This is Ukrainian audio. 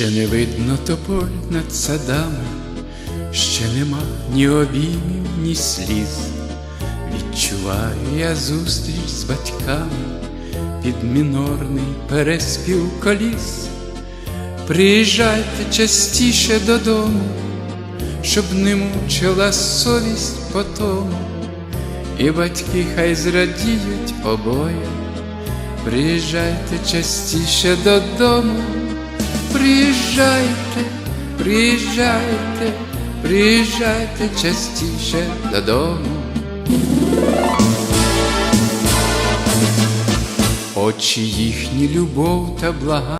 Ще не видно тополь над садами, ще нема ні обіймів, ні сліз. Відчуваю я зустріч з батьками під мінорний переспів коліс. Приїжджайте частіше додому, щоб не мучила совість по тому, і батьки хай зрадіють обоє. Приїжджайте частіше додому, приїжджайте, приїжджайте, приїжджайте частіше додому. Очі їхні любов та блага.